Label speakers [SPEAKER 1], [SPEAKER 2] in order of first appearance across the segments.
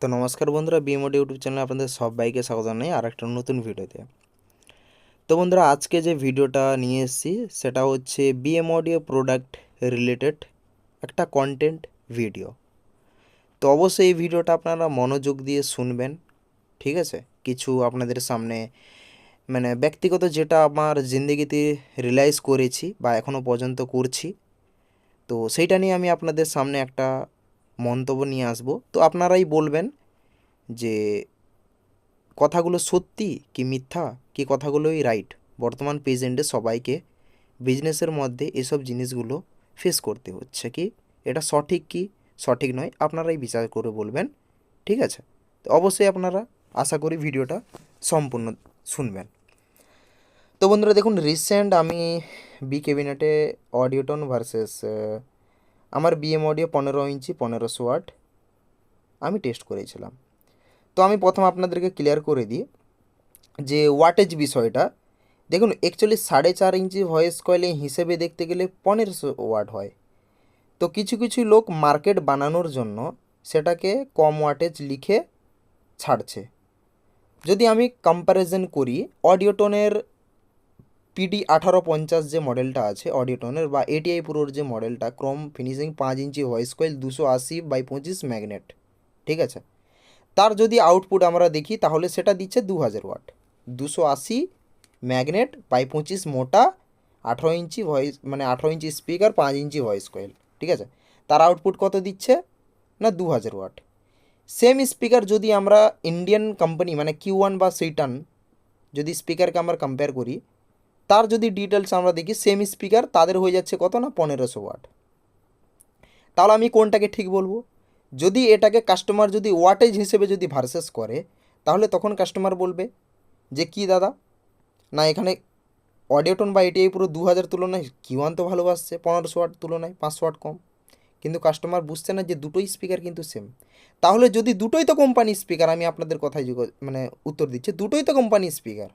[SPEAKER 1] তো নমস্কার বন্ধুরা বিএমওডি ইউটিউব চ্যানেলে আপনাদের সবাইকে স্বাগত জানাই আর একটা নতুন ভিডিওতে। তো বন্ধুরা, আজকে যে ভিডিওটা নিয়ে এসেছি, সেটা হচ্ছে বিএম অডিও প্রোডাক্ট রিলেটেড একটা কন্টেন্ট ভিডিও। তো অবশ্যই এই ভিডিওটা আপনারা মনোযোগ দিয়ে শুনবেন, ঠিক আছে? কিছু আপনাদের সামনে মানে ব্যক্তিগত যেটা আমার জিন্দগিতে রিয়েলাইজ করেছি বা এখনও পর্যন্ত করছি, তো সেইটা নিয়ে আমি আপনাদের সামনে একটা মন্তব্য নিয়ে আসব। তো আপনারাই বলবেন যে কথাগুলো সত্যি কি মিথ্যা, কি কথাগুলোই রাইট বর্তমান প্রেজেন্টে সবাইকে বিজনেসের মধ্যে এসব জিনিসগুলো ফেস করতে হচ্ছে কি? এটা সঠিক কি? সঠিক নয়, আপনারাই বিচার করে বলবেন। ঠিক আছে? তো অবশ্যই আপনারা আশা করি ভিডিওটা সম্পূর্ণ শুনবেন। তো বন্ধুরা দেখুন রিসেন্ট আমি বি ক্যাবিনেটে অডিওটন ভার্সেস আমার বিএম অডিও পনেরো ইঞ্চি পনেরোশো ওয়াট। আমি টেস্ট করেছিলাম। তো আমি প্রথম আপনাদেরকে ক্লিয়ার করে দিই যে ওয়াটেজ বিষয়টা। দেখুন অ্যাকচুয়ালি সাড়ে চার ইঞ্চি ভয়েস কয়েলে হিসেবে দেখতে গেলে পনেরোশো ওয়াট হয়। তো কিছু কিছু লোক মার্কেট বানানোর জন্য সেটাকে কম ওয়াটেজ লিখে ছাড়ছে। যদি আমি কম্প্যারিজন করি অডিওটনের পিডি আঠারো পঞ্চাশ যে মডেলটা আছে অডিওটনের বা এটিআই প্রোর যে মডেলটা ক্রোম ফিনিশিং পাঁচ ইঞ্চি ভয়েস কয়েল দুশো আশি বাই পঁচিশ ম্যাগনেট ঠিক আছে? তার যদি আউটপুট আমরা দেখি, তাহলে সেটা দিচ্ছে দু হাজার ওয়াট দুশো আশি ম্যাগনেট বাই পঁচিশ মোটা, আঠারো ইঞ্চি ভয়েস মানে আঠারো ইঞ্চি স্পিকার পাঁচ ইঞ্চি ভয়েস কয়েল ঠিক আছে? তার আউটপুট কত দিচ্ছে? না দু হাজার ওয়াট সেম স্পিকার যদি আমরা ইন্ডিয়ান কোম্পানি মানে কিউ ওয়ান বা সেইটান যদি স্পিকারকে আমরা কম্পেয়ার করি তার যদি ডিটেলস আমরা দেখি সেম স্পিকার তাদের হয়ে যাচ্ছে কত না? পনেরোশো ওয়াট তাহলে আমি কোনটাকে ঠিক বলব? যদি এটাকে কাস্টমার যদি ওয়াটেজ হিসেবে যদি ভার্সেস করে, তাহলে তখন কাস্টমার বলবে যে, কি দাদা? না, এখানে অডিওটন বা এটিআই পুরো দু হাজার তুলনায় কিওয়ান তো ভালোবাসছে পনেরোশো ওয়াট তুলনায়, পাঁচশো ওয়াট কম। কিন্তু কাস্টমার বুঝছে না যে, দুটোই স্পিকার কিন্তু সেম তাহলে যদি দুটোই তো কোম্পানি স্পিকার আমি আপনাদের কথায় মানে উত্তর দিচ্ছি, দুটোই তো কোম্পানি স্পিকার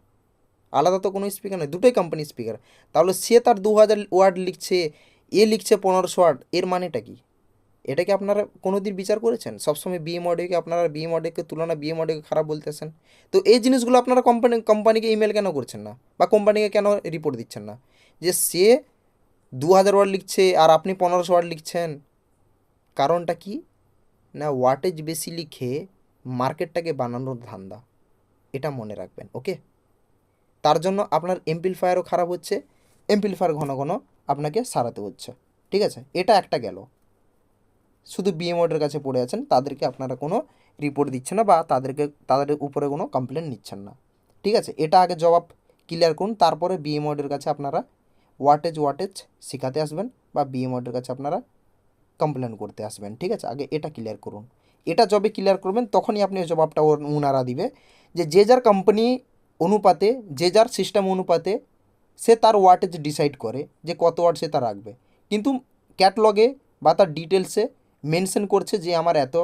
[SPEAKER 1] আলাদা তো কোনো স্পিকার নয়, দুটোই কোম্পানি স্পিকার তাহলে সে তার দু হাজার ওয়ার্ড লিখছে, এ লিখছে পনেরোশো ওয়ার্ড, এর মানেটা কি? এটা কি আপনারা কোনো দিন বিচার করেছেন? সবসময় বিএম অডিওকে আপনারা বিএম অডিওকে তুলনা বিএম অডিওকে খারাপ বলতেছেন? তো এই জিনিসগুলো আপনারা কোম্পানি কোম্পানিকে ইমেল কেন করছেন না? বা কোম্পানিকে কেন রিপোর্ট দিচ্ছেন না? যে সে দু হাজার ওয়ার্ড লিখছে আর আপনি পনেরোশো ওয়ার্ড লিখছেন, কারণটা কি? না ওয়াটেজ বেশি লিখে মার্কেটটাকে বানানোর ধান্দা। এটা মনে রাখবেন ওকে তার জন্য আপনার এমপ্লিফায়ারও খারাপ হচ্ছে এমপ্লিফায়ার ঘন ঘন আপনাকে সারাতে হচ্ছে, ঠিক আছে? এটা একটা গেল। শুধু বিএমওডের কাছে পড়ে আছেন, তাদেরকে আপনারা কোনো রিপোর্ট দিচ্ছেন না বা তাদেরকে, তাদের উপরে কোনো কমপ্লেন নিচ্ছেন না, ঠিক আছে? এটা আগে জবাব ক্লিয়ার করুন, তারপরে বিএমওডের কাছে আপনারা ওয়াটেজ ওয়াটেজ শেখাতে আসবেন বা বিএমওডের কাছে আপনারা কমপ্লেন করতে আসবেন, ঠিক আছে? আগে এটা ক্লিয়ার করুন। এটা যবে ক্লিয়ার করবেন, তখনই আপনি জবাবটা ওর উনারা দিবে যে যে যার কোম্পানি অনুপাতে, যে যার সিস্টেম অনুপাতে সে তার ওয়াটেজ ডিসাইড করে যে কত ওয়াট সে তা রাখবে। কিন্তু ক্যাটলগে বা তার ডিটেলসে মেনশন করছে যে আমার এত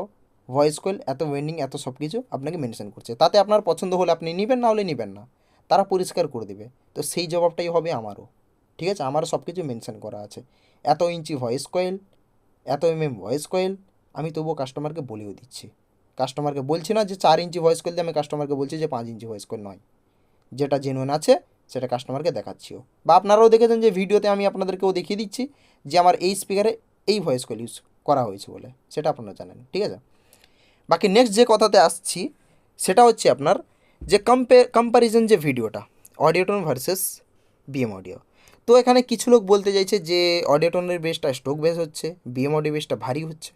[SPEAKER 1] ভয়েস কয়েল এত ওয়েন্ডিং এত সব কিছু আপনাকে মেনশন করছে। তাতে আপনার পছন্দ হলে আপনি নেবেন, না হলে নেবেন না। তারা পরিষ্কার করে দেবে। তো সেই জবাবটাই হবে আমারও। ঠিক আছে? আমারও সব কিছু মেনশন করা আছে। এত ইঞ্চি ভয়েস কয়েল এত এম এম ভয়েস কয়েল আমি তবুও কাস্টমারকে বলেও দিচ্ছি। কাস্টমারকে বলছি না যে চার ইঞ্চি ভয়েস কয়েল দিয়ে আমি কাস্টমারকে বলছি যে পাঁচ ইঞ্চি ভয়েস কয়েল নয়। যেটা জেনুইন আছে, সেটা কাস্টমারকে দেখাচ্ছিও বা আপনারাও দেখেছেন যে ভিডিওতে আমি আপনাদেরকেও দেখিয়ে দিচ্ছি যে আমার এই স্পিকারে এই ভয়েস কল ইউজ করা হয়েছে বলে। সেটা আপনারা জানেন, ঠিক আছে? বাকি নেক্সট যে কথাতে আসছি, সেটা হচ্ছে আপনার যে কম্পে কম্প্যারিজন যে ভিডিওটা অডিওটন ভার্সেস বিএম অডিও তো এখানে কিছু লোক বলতে চাইছে যে অডিওটনের বেসটা স্ট্রোক বেস হচ্ছে বিএম অডিও বেসটা ভারী হচ্ছে।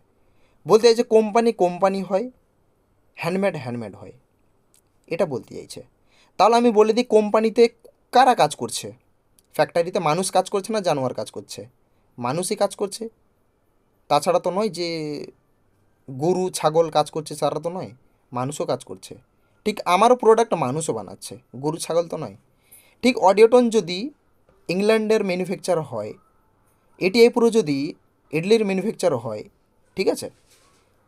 [SPEAKER 1] বলতে চাইছে কোম্পানি কোম্পানি হয় হ্যান্ডমেড হ্যান্ডমেড হয়। এটা বলতে চাইছে। তাহলে আমি বলে দিই কোম্পানিতে কারা কাজ করছে? ফ্যাক্টরিতে মানুষ কাজ করছে না জানোয়ার কাজ করছে? মানুষই কাজ করছে? তাছাড়া তো নয় যে গরু, ছাগল কাজ করছে তারা তো নয়, মানুষও কাজ করছে। ঠিক আমারও প্রোডাক্ট মানুষও বানাচ্ছে, গরু, ছাগল তো নয়। ঠিক অডিওটন যদি ইংল্যান্ডের ম্যানুফ্যাকচার হয় এটিআই পুরো যদি ইডলির ম্যানুফ্যাকচার হয়, ঠিক আছে?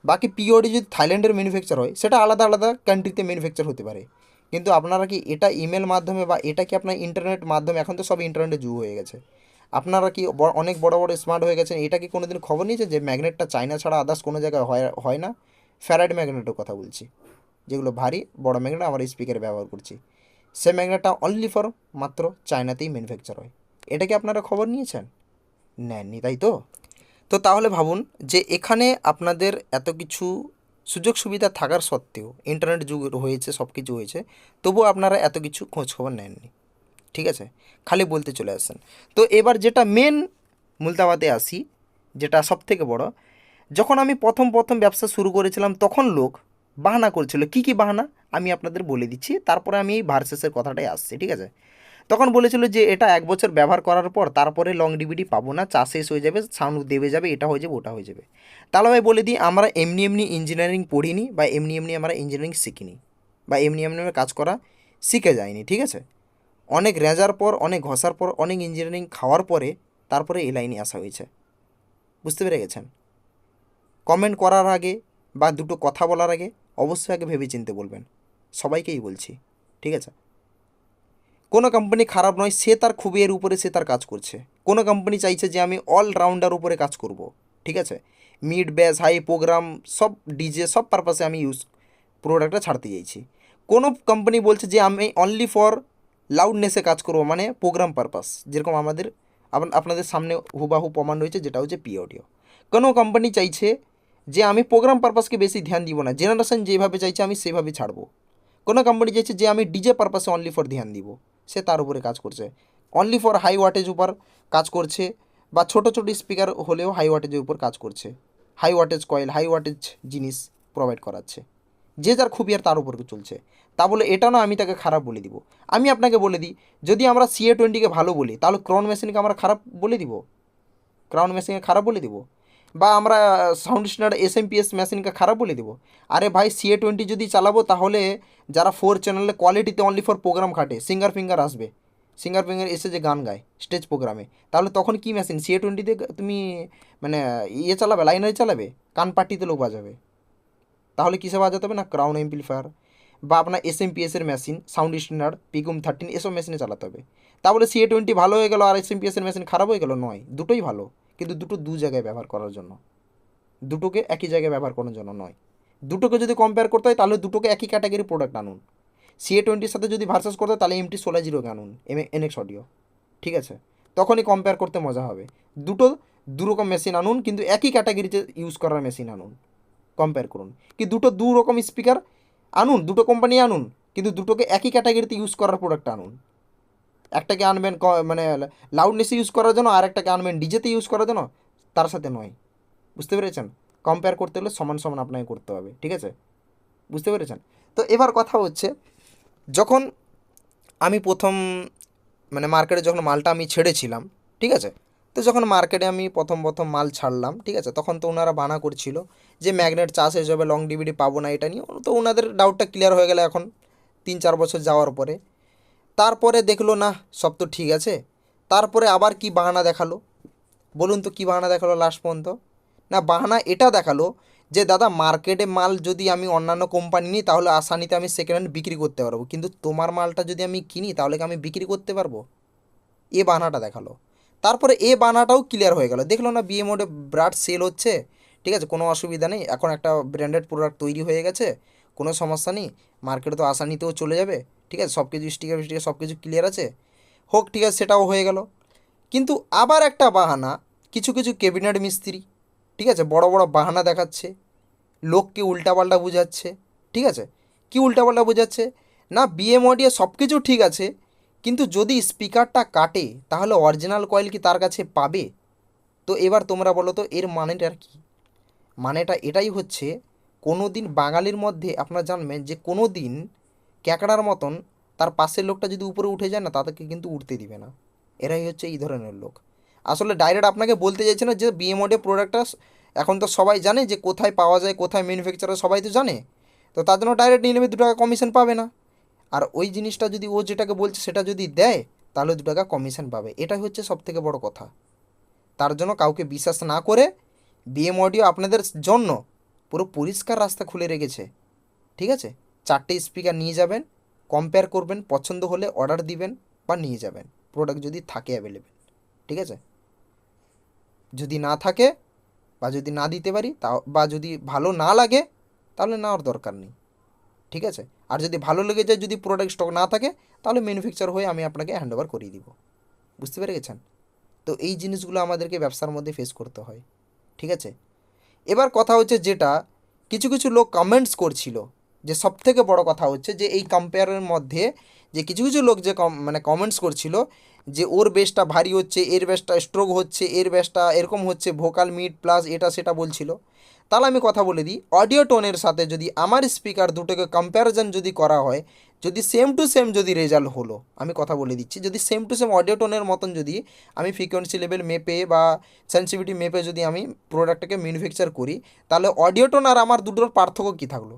[SPEAKER 1] বাকি পিওডি যদি থাইল্যান্ডের ম্যানুফ্যাকচার হয়, সেটা আলাদা আলাদা কান্ট্রিতে ম্যানুফ্যাকচার হতে পারে। কিন্তু আপনারা কি এটা ইমেল মাধ্যমে বা এটা কি আপনার ইন্টারনেট মাধ্যমে, এখন তো সব ইন্টারনেটে যুগ হয়ে গেছে। আপনারা কি অনেক বড় বড় স্মার্ট হয়ে গেছেন, এটা কি কোনো দিন খবর নিয়েছেন যে ম্যাগনেটটা চায়না ছাড়া আদার্স কোনো জায়গায় হয় হয় না? ফ্যারাইড ম্যাগনেটের কথা বলছি, যেগুলো ভারী, বড় ম্যাগনেট আমরা স্পিকারে ব্যবহার করছি। সে ম্যাগনেটটা অনলি ফর মাত্র চায়নাতেই ম্যানুফ্যাকচার হয়। এটা কি আপনারা খবর নিয়েছেন? নেননি, তাই তো? তো তাহলে ভাবুন যে এখানে আপনাদের এত কিছু সুযোগ সুবিধা থাকার সত্ত্বেও ইন্টারনেট যুগ হয়েছে সব কিছু হয়েছে। তবুও আপনারা এত কিছু খোঁজখবর নেননি। ঠিক আছে? খালি বলতে চলে আসেন তো এবার যেটা মেন মুলতাবাদে আসি, যেটা সব থেকে বড়, যখন আমি প্রথম প্রথম ব্যবসা শুরু করেছিলাম, তখন লোক বাহানা করছিল। কি কি বাহানা? আমি আপনাদের বলে দিচ্ছি, তারপরে আমি এই ভার্সেসের কথাটাই আসছি। ঠিক আছে? তখন বলেছিল যে এটা এক বছর ব্যবহার করার পর তারপরে লং ডিভিডি পাবো না, চা শেষ হয়ে যাবে, সাউন্ড দেবে যাবে, এটা হয়ে যাবে, ওটা হয়ে যাবে। তাহলে ভাই বলে দিই, আমরা এমনি এমনি ইঞ্জিনিয়ারিং পড়িনি বা এমনি এমনি আমরা ইঞ্জিনিয়ারিং শিখিনি বা এমনি এমনি আমরা কাজ করা শিখে যায়নি ঠিক আছে? অনেক রেজার পর, অনেক ঘষার পর, অনেক ইঞ্জিনিয়ারিং খাওয়ার পরে তারপরে এই লাইনে আসা হয়েছে। বুঝতে পেরে গেছেন? কমেন্ট করার আগে বা দুটো কথা বলার আগে অবশ্যই আগে ভেবে চিনতে বলবেন। সবাইকেই বলছি, ঠিক আছে? কোনো কোম্পানি খারাপ নয়, সে তার খুবের উপরে সে তার কাজ করছে। কোনো কোম্পানি চাইছে যে আমি অলরাউন্ডার উপরে কাজ করব, ঠিক আছে? মিড ব্যাস হাই প্রোগ্রাম সব ডিজে সব পারপাসে আমি ইউজ প্রোডাক্টটা ছাড়তে চাইছি। কোনো কোম্পানি বলছে যে আমি অনলি ফর লাউডনেসে কাজ করব মানে প্রোগ্রাম পারপাস যেরকম আমাদের আপনাদের সামনে হুবাহু প্রমাণ রয়েছে, যেটা হচ্ছে পি অডিও কোনো কোম্পানি চাইছে যে আমি প্রোগ্রাম পারপাসকে বেশি ধ্যান দিব না জেনারেশন যেভাবে চাইছে আমি সেভাবে ছাড়বো। কোনো কোম্পানি চাইছে যে আমি ডিজে পারপাসে অনলি ফর ধ্যান দিব। সে তার উপরে কাজ করছে। অনলি ফর হাই ওয়াটেজ উপর কাজ করছে বা ছোটো ছোটো স্পিকার হলেও হাই ওয়াটেজের উপর কাজ করছে। High wattage coil high wattage জিনিস প্রোভাইড করাচ্ছে। যে যার খুবই আর তার উপর চলছে। তা বলে এটা না আমি তাকে খারাপ বলে দিব। আমি আপনাকে বলে দিই, যদি আমরা সিএ টোয়েন্টিকে ভালো বলি, তাহলে ক্রাউন মেশিনকে আমরা খারাপ বলে দিব? ক্রাউন মেশিনকে খারাপ বলে দিব? বা আমরা sound standard S M P S মেশিনকে খারাপ বলে দেবো। আরে ভাই সিএ টোয়েন্টি যদি চালাবো, তাহলে যারা ফোর চ্যানেলে কোয়ালিটিতে অনলি ফর প্রোগ্রাম খাটে সিঙ্গার ফিঙ্গার আসবে। সিঙ্গার ফিঙ্গার এসে যে গান গায় স্টেজ প্রোগ্রামে তাহলে তখন কি মেশিন সিএ টোয়েন্টিতে তুমি মানে ইয়ে চালাবে লাইনারি চালাবে? কান পার্টিতে লোক বাজাবে। তাহলে কিসে বাজাতে হবে না? ক্রাউন এমপ্লিফায়ার বা আপনার এস এম পি এসের মেশিন সাউন্ড স্ট্যান্ডার্ড পিকুম থার্টিন এসব মেশিনে চালাতে হবে। তাহলে সিএ টোয়েন্টি ভালো হয়ে গেল আর এস এম পি এসের মেশিন খারাপ হয়ে গেল? নয়, দুটোই ভালো। কিন্তু দুটো দু জায়গায় ব্যবহার করার জন্য। দুটোকে একই জায়গায় ব্যবহার করার জন্য নয়। দুটোকে যদি কম্পেয়ার করতে হয়, তাহলে দুটোকে একই ক্যাটাগরি প্রোডাক্ট আনুন। সিএ টোয়েন্টির সাথে যদি ভার্সেস করতে হয়, তাহলে এমটি ষোলো জিরোকে আনুন এম এনএক্স অডিও ঠিক আছে? তখনই কম্পেয়ার করতে মজা হবে। দুটো দুরকম মেশিন আনুন, কিন্তু একই ক্যাটাগরিতে ইউজ করার মেশিন আনুন। কম্পেয়ার করুন। কি দুটো দু রকম স্পিকার আনুন, দুটো কোম্পানি আনুন, কিন্তু দুটোকে একই ক্যাটাগরিতে ইউজ করার প্রোডাক্ট আনুন। একটাকে আনবেন মানে লাউডনেসে ইউজ করার জন্য আর একটাকে আনবেন ডিজেতে ইউজ করার জন্য, তার সাথে নয়। বুঝতে পেরেছেন? কম্পেয়ার করতে হলে সমান সমান আপনাকে করতে হবে, ঠিক আছে? বুঝতে পেরেছেন? তো এবার কথা হচ্ছে, যখন আমি প্রথম মানে মার্কেটে যখন মালটা আমি ছেড়েছিলাম, ঠিক আছে? তো যখন মার্কেটে আমি প্রথম প্রথম মাল ছাড়লাম, ঠিক আছে? তখন তো ওনারা বানা করছিল যে ম্যাগনেট চাষ হয়ে যাবে লং ডিভিডি পাবো না, এটা নিয়ে। তো ওনাদের ডাউটটা ক্লিয়ার হয়ে গেলে এখন, তিন চার বছর যাওয়ার পরে। তারপরে দেখল, না, সব তো ঠিক আছে। তারপরে আবার কি বাহানা দেখাল? বলুন তো কী বাহানা দেখাল লাস্ট পর্যন্ত? না, বাহানা এটা দেখাল যে, দাদা, মার্কেটে মাল যদি আমি অন্যান্য কোম্পানি নিই, তাহলে আসানিতে আমি সেকেন্ড হ্যান্ড বিক্রি করতে পারব। কিন্তু তোমার মালটা যদি আমি কিনি, তাহলে কি আমি বিক্রি করতে পারব? এ বাহানাটা দেখাল। তারপরে এ বানাটাও ক্লিয়ার হয়ে গেল। দেখল না বিএ মোডে ব্রাড সেল হচ্ছে। ঠিক আছে, কোনো অসুবিধা নেই। এখন একটা ব্র্যান্ডেড প্রোডাক্ট তৈরি হয়ে গেছে। কোনো সমস্যা নেই। মার্কেটে তো আসানিতেও চলে যাবে। ঠিক আছে? সব কিছু স্টিকার ফিস্টিকার সব কিছু ক্লিয়ার আছে? হোক, ঠিক আছে, সেটাও হয়ে গেল। কিন্তু আবার একটা বাহানা, কিছু কিছু ক্যাবিনেট মিস্ত্রি, ঠিক আছে? বড় বড় বাহানা দেখাচ্ছে লোককে উল্টাপাল্টা বোঝাচ্ছে, ঠিক আছে? কি উল্টাপাল্টা বোঝাচ্ছে? না বিএম অডিও সব কিছু ঠিক আছে, কিন্তু যদি স্পিকারটা কাটে, তাহলে অরিজিনাল কয়েল কি তার কাছে পাবে? তো এবার তোমরা বলো তো, এর মানেটা কি? মানেটা এটাই হচ্ছে কোনো দিন বাঙালির মধ্যে আপনারা জানবেন যে কোনো দিন ক্যাকড়ার মতন তার পাশের লোকটা যদি উপরে উঠে যায় না, তাদেরকে কিন্তু উঠতে দিবে না। এরাই হচ্ছে এই ধরনের লোক। আসলে ডাইরেক্ট আপনাকে বলতে চাইছে না যে বিএমওডে প্রোডাক্টটা এখন তো সবাই জানে যে কোথায় পাওয়া যায়, কোথায় ম্যানুফ্যাকচারার সবাই তো জানে। তো তার জন্য ডাইরেক্ট নিয়ে নেবে দু টাকা কমিশন পাবে না। আর ওই জিনিসটা যদি ও যেটাকে বলছে সেটা যদি দেয়, তাহলে দু টাকা কমিশন পাবে। এটাই হচ্ছে সব থেকে বড় কথা। তার জন্য কাউকে বিশ্বাস না করে বিএম অডিও আপনাদের জন্য পুরো পরিষ্কার রাস্তা খুলে রেখেছে। ঠিক আছে? চারটে স্পিকার নিয়ে যাবেন কম্পেয়ার করবেন, পছন্দ হলে অর্ডার দিবেন বা নিয়ে যাবেন। প্রোডাক্ট যদি থাকে অ্যাভেলেবেল ঠিক আছে? যদি না থাকে বা যদি না দিতে পারি, তা বা যদি ভালো না লাগে, তাহলে নেওয়ার দরকার নেই, ঠিক আছে? আর যদি ভালো লেগে যায়, যদি প্রোডাক্ট স্টক না থাকে, তাহলে ম্যানুফ্যাকচার হয়ে আমি আপনাকে হ্যান্ড ওভার করিয়ে দিব। বুঝতে পেরে গেছেন? তো এই জিনিসগুলো আমাদেরকে ব্যবসার মধ্যে ফেস করতে হয়, ঠিক আছে? এবার কথা হচ্ছে যেটা, কিছু কিছু লোক কমেন্টস করছিল যে সব থেকে বড় কথা হচ্ছে যে এই কম্পেয়ারের মধ্যে যে কিছু কিছু লোক যে মানে কমেন্টস করছিল যে ওর বেসটা ভারী হচ্ছে, এর বেসটা স্ট্রোক হচ্ছে, এর বেসটা এরকম হচ্ছে ভোকাল মিড প্লাস এটা সেটা বলছিল। তাহলে আমি কথা বলে দিই অডিও টোনের সাথে যদি আমার স্পিকার দুটোকে কম্প্যারিজন যদি করা হয়, যদি সেম টু সেম যদি রেজাল্ট হলো, আমি কথা বলে দিচ্ছি, যদি সেম টু সেম অডিও টোনের মতন যদি আমি ফ্রিকোয়েন্সি লেভেল মেপে বা সেন্সিভিটি মেপে যদি আমি প্রোডাক্টটাকে ম্যানুফ্যাকচার করি, তাহলে অডিও টোন আর আমার দুটোর পার্থক্য কী থাকল?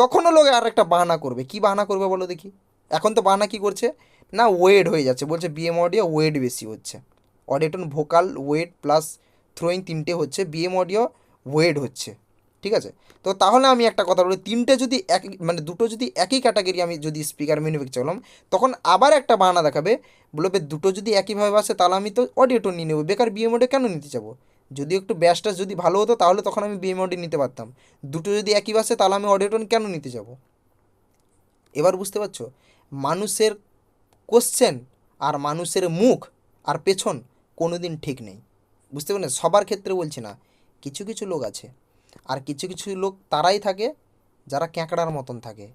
[SPEAKER 1] তখনও লোক আর একটা বাহানা করবে। কি বাহানা করবে বলো দেখি? এখন তো বাহানা কী করছে? না ওয়েট হয়ে যাচ্ছে। বলছে বিএম অডিও ওয়েট বেশি হচ্ছে। Audioton vocal weight plus throwing তিনটে হচ্ছে। বিএম অডিও ওয়েট হচ্ছে। ঠিক আছে? তো তাহলে আমি একটা কথা বলি, তিনটে যদি এক মানে দুটো যদি একই ক্যাটাগরি আমি যদি স্পিকার ম্যানুফ্যাকচার করলাম তখন আবার একটা বাহানা দেখাবে, বলবে দুটো যদি একইভাবে আসে, তাহলে আমি তো অডিওটন নিয়ে নেব। বেকার বিএম অডিও কেন নিতে যাব যদি একটু ব্যাসটা যদি ভালো হতো, তাহলে তখন আমি বিএম অডিও নিতে পারতাম। দুটো যদি একই বাসে তাহলে আমি অডিওটন কেন নিতে যাব? এবার বুঝতে পারছ? মানুষের কোশ্চেন আর মানুষের মুখ আর পেছন কোনো দিন ঠিক নেই। বুঝতে পারলেন সবার ক্ষেত্রে বলছি না। কিছু কিছু লোক আছে। আর কিছু কিছু লোক তারাই থাকে যারা ক্যাঁকড়ার মতন থাকে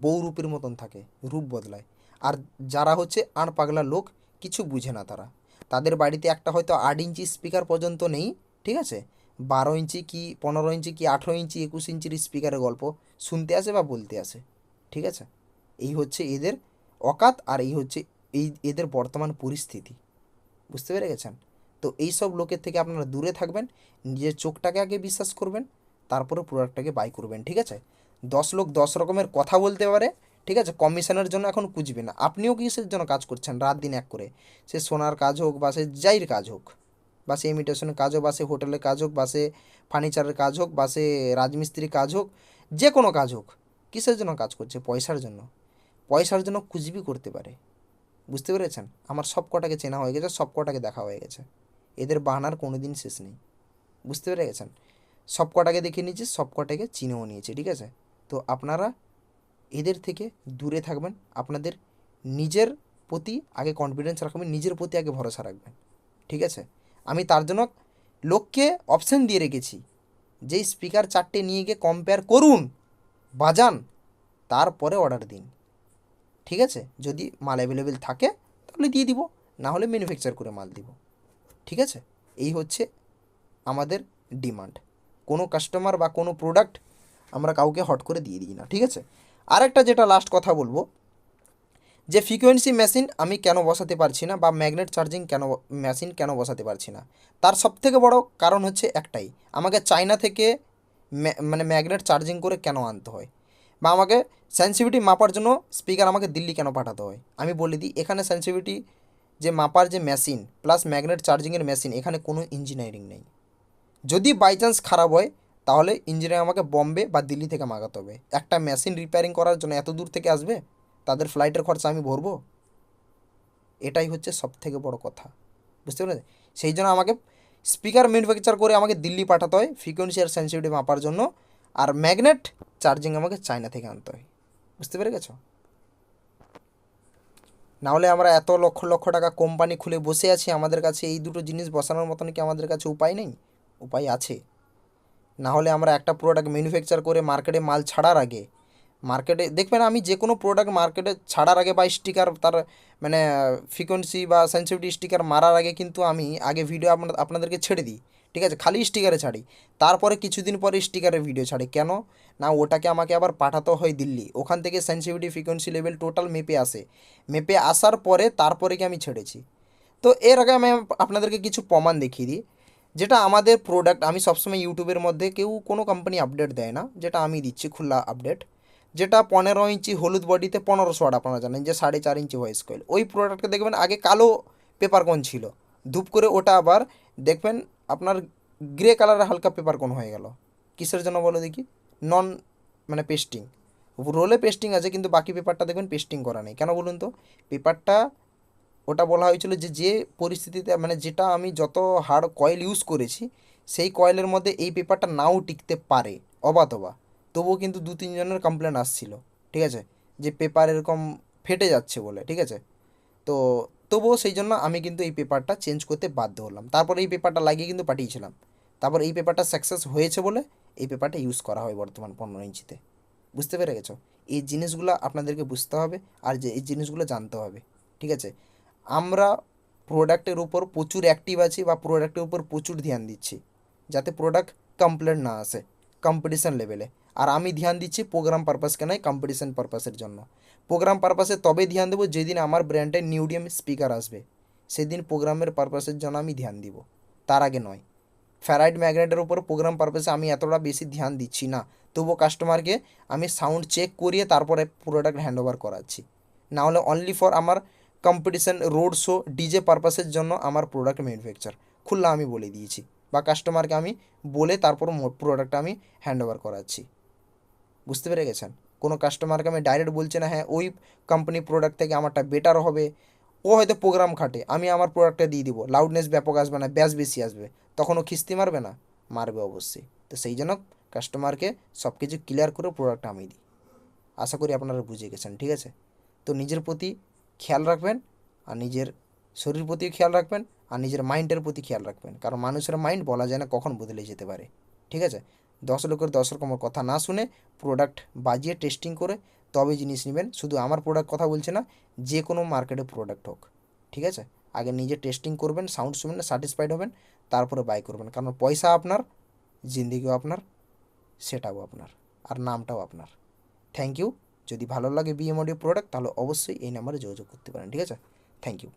[SPEAKER 1] বউরূপের মতন থাকে, রূপ বদলায়। আর যারা হচ্ছে আড় পাগলা লোক, কিছু বুঝে না তারা। তাদের বাড়িতে একটা হয়তো আট ইঞ্চি স্পিকার পর্যন্ত নেই, ঠিক আছে? বারো ইঞ্চি কি, পনেরো ইঞ্চি কি, আঠেরো ইঞ্চি, একুশ ইঞ্চির স্পিকারের গল্প শুনতে আসে বা বলতে আসে, ঠিক আছে? এই হচ্ছে এদের অকাত আর এই হচ্ছে এই এদের বর্তমান পরিস্থিতি, বুঝতে পেরে গেছেন? তো এই সব লোকের থেকে আপনারা দূরে থাকবেন, নিজের চোখটাকে আগে বিশ্বাস করবেন, তারপরে প্রোডাক্টটাকে বাই করবেন, ঠিক আছে? দশ লোক দশ রকমের কথা বলতে পারে ঠিক আছে? কমিশনের জন্য এখন খুঁজবে না। আপনিও কিসের জন্য কাজ করছেন রাত দিন এক করে? সে সোনার কাজ হোক বা সে যাইর কাজ হোক, বা সে ইমিটেশনের কাজ হোক, বা সে হোটেলের কাজ হোক, বা সে ফার্নিচারের কাজ হোক, বা সে রাজমিস্ত্রির কাজ হোক, যে কোনো কাজ হোক, কিসের জন্য কাজ করছে? পয়সার জন্য। পয়সার জন্য কুচবি করতে পারে। বুঝতে পেরেছেন? আমার সব কটাকে চেনা হয়ে গেছে, সব কটাকে দেখা হয়ে গেছে। এদের বাহানার কোনো দিন শেষ নেই। বুঝতে পেরে গেছেন? সব কটাকে দেখে নিয়েছি, সব কটাকে চিনেও নিয়েছি, ঠিক আছে? তো আপনারা এদের থেকে দূরে থাকবেন। আপনাদের নিজের প্রতি আগে কনফিডেন্স রাখবেন, নিজের প্রতি আগে ভরসা রাখবেন। ঠিক আছে? আমি তার জন্য লোককে অপশান দিয়ে রেখেছি। যেই স্পিকার চারটে নিয়ে গিয়ে কম্পেয়ার করুন, বাজান, তারপরে অর্ডার দিন। ঠিক আছে? যদি মাল অ্যাভেলেবেল থাকে, তাহলে দিয়ে দিব, না হলে ম্যানুফ্যাকচার করে মাল দিব। ঠিক আছে? এই হচ্ছে আমাদের ডিমান্ড কোনো কাস্টমার বা কোনো প্রোডাক্ট আমরা কাউকে হট করে দিয়ে দিই না। ঠিক আছে? আরেকটা যেটা লাস্ট কথা বলব, যে ফ্রিকোয়েন্সি মেশিন আমি কেন বসাতে পারছি না বা ম্যাগনেট চার্জিং কেন মেশিন কেন বসাতে পারছি না। তার সবথেকে বড় কারণ হচ্ছে একটাই, আমাকে চায়না থেকে মানে ম্যাগনেট চার্জিং করে কেন আনতে হয়? বা আমাকে সেন্সিভিটি মাপার জন্য স্পিকার আমাকে দিল্লি কেন পাঠাতে হয়? আমি বলে দিই, এখানে সেন্সিভিটি যে মাপার যে মেশিন প্লাস ম্যাগনেট চার্জিংয়ের মেশিন এখানে কোনো ইঞ্জিনিয়ারিং নেই। যদি বাই চান্স খারাপ হয় তাহলে ইঞ্জিনিয়ার আমাকে বম্বে বা দিল্লি থেকে মাগাতে হবে। একটা মেশিন রিপেয়ারিং করার জন্য এত দূর থেকে আসবে? তাদের ফ্লাইটের খরচা আমি ভরবো? এটাই হচ্ছে সব থেকে বড় কথা। বুঝতে পেরেছেন? সেই জন্য আমাকে স্পিকার ম্যানুফ্যাকচার করে আমাকে দিল্লি পাঠাতে হয় ফ্রিকোয়েন্সি আর সেন্সিটিভিটি মাপার জন্য। আর ম্যাগনেট চার্জিং আমাকে চায়না থেকে আনতে হয়। বুঝতে পেরে গেছো? নাহলে আমরা এত লক্ষ লক্ষ টাকা কোম্পানি খুলে বসে আছি আমাদের কাছে, এই দুটো জিনিস বসানোর মতন কি আমাদের কাছে উপায় নেই? উপায় আছে। না হলে আমরা একটা প্রোডাক্ট ম্যানুফ্যাকচার করে মার্কেটে মাল ছাড়ার আগে মার্কেটে দেখবেন আমি যে কোনো প্রোডাক্ট মার্কেটে ছাড়ার আগে বা স্টিকার তার মানে ফ্রিকোয়েন্সি বা সেন্সিটিভিটি স্টিকার মারার আগে কিন্তু আমি আগে ভিডিও আপনাদেরকে ছেড়ে দিই, ঠিক আছে? খালি স্টিকারে ছাড়ি। তারপরে কিছুদিন পরে স্টিকারের ভিডিও ছাড়ি। কেন? না, ওটাকে আমাকে আবার পাঠাতে হয় দিল্লি। ওখান থেকে সেন্সিটিভিটি ফ্রিকোয়েন্সি লেভেল টোটাল মেপে আসে। মেপে আসার পরে তারপরে কি আমি ছেড়েছি? তো এর আগে আমি আপনাদেরকে কিছু প্রমাণ দেখিয়ে দিই। যেটা আমাদের প্রোডাক্ট আমি সবসময় ইউটিউবের মধ্যে কেউ কোনো কোম্পানি আপডেট দেয় না, যেটা আমি দিচ্ছি খোলা আপডেট যেটা পনেরো ইঞ্চি হলুদ বডিতে পনেরোশো ওয়াট আপনারা জানেন যে সাড়ে চার ইঞ্চি ভয়েস কয়েল ওই প্রোডাক্টকে দেখবেন আগে কালো পেপার কোন ছিল, ধূপ করে ওটা আবার দেখবেন আপনার গ্রে কালারের হালকা পেপার কোন হয়ে গেল। কিসের জন্য বলো দেখি? নন মানে পেস্টিং রোলে পেস্টিং আছে, কিন্তু বাকি পেপারটা দেখবেন পেস্টিং করা নেই। কেন বলুন তো? পেপারটা ওটা বলা হয়েছিল যে যে পরিস্থিতিতে মানে যেটা আমি যত হার্ড কয়েল ইউজ করেছি, সেই কয়েলের মধ্যে এই পেপারটা নাও টিকতে পারে অবা তবা তবুও কিন্তু দু তিনজনের কমপ্লেন আসছিল, ঠিক আছে? যে পেপার এরকম ফেটে যাচ্ছে বলে, ঠিক আছে? তো তবুও সেই জন্য আমি কিন্তু এই পেপারটা চেঞ্জ করতে বাধ্য হলাম। তারপর এই পেপারটা লাগিয়ে কিন্তু পাঠিয়েছিলাম। তারপর এই পেপারটা সাকসেস হয়েছে বলে এই পেপারটা ইউজ করা হয় বর্তমান পনেরো ইঞ্চিতে। বুঝতে পেরে গেছো? এই জিনিসগুলো আপনাদেরকে বুঝতে হবে, আর যে এই জিনিসগুলো জানতে হবে, ঠিক আছে? আমরা প্রোডাক্টের উপর প্রচুর অ্যাক্টিভ আছি বা প্রোডাক্টের উপর প্রচুর ধ্যান দিচ্ছি, যাতে প্রোডাক্ট কমপ্লেন না আসে কম্পিটিশান লেভেলে আর আমি ধ্যান দিচ্ছি প্রোগ্রাম পারপাসকে নয় কম্পিটিশান পারপাসের জন্য। প্রোগ্রাম পারপাসে তবে ধ্যান দেবো যেদিন আমার ব্র্যান্ডের নিউডিয়াম স্পিকার আসবে, সেদিন প্রোগ্রামের পারপাসের জন্য আমি ধ্যান দিব। তার আগে নয়। ফ্যারাইড ম্যাগনেটের উপর প্রোগ্রাম পারপাসে আমি এতটা বেশি ধ্যান দিচ্ছি না। তবুও কাস্টমারকে আমি সাউন্ড চেক করিয়ে তারপরে প্রোডাক্ট হ্যান্ড ওভার করাচ্ছি। না হলে অনলি ফর আমার কম্পিটিশন রোড শো ডিজে পারপাসের জন্য আমার প্রোডাক্ট ম্যানুফ্যাকচার খুললা আমি বলে দিয়েছি। বা কাস্টমারকে আমি বলে তারপর প্রোডাক্টটা আমি হ্যান্ড ওভার করাচ্ছি। বুঝতে পেরে গেছেন? কোনো কাস্টমারকে আমি ডাইরেক্ট বলছি না হ্যাঁ ওই কোম্পানি প্রোডাক্ট থেকে আমারটা বেটার হবে। ও হয়তো প্রোগ্রাম খাটে, আমি আমার প্রোডাক্টটা দিয়ে দিব। লাউডনেস ব্যাপক আসবে না ব্যাস বেশি আসবে। তখন ও খিস্তি মারবে না? মারবে অবশ্যই। তো সেই জন্য কাস্টমারকে সব কিছু ক্লিয়ার করে প্রোডাক্টটা আমি দিই। আশা করি আপনারা বুঝে গেছেন, ঠিক আছে? তো নিজের প্রতি খেয়াল রাখবেন আর নিজের শরীর প্রতিও খেয়াল রাখবেন আর নিজের মাইন্ডের প্রতি খেয়াল রাখবেন। কারণ মানুষের মাইন্ড বলা যায় না কখন বদলে যেতে পারে। ঠিক আছে? দশ লোকের দশ রকমের কথা না শুনে প্রোডাক্ট বাজিয়ে টেস্টিং করে তবে জিনিস নেবেন। শুধু আমার প্রোডাক্ট কথা বলছে না, যে কোনো মার্কেটে প্রোডাক্ট হোক। ঠিক আছে? আগে নিজে টেস্টিং করবেন সাউন্ড শুনবেন স্যাটিসফাইড হবেন, তারপরে বাই করবেন। কারণ পয়সা আপনার, জিন্দিগিও আপনার, সেটাও আপনার, আর নামটাও আপনার। থ্যাংক ইউ যদি ভালো লাগে বিএম অডিও প্রোডাক্ট তাহলে অবশ্যই এই নাম্বারে যোগাযোগ করতে পারেন, ঠিক আছে? Thank you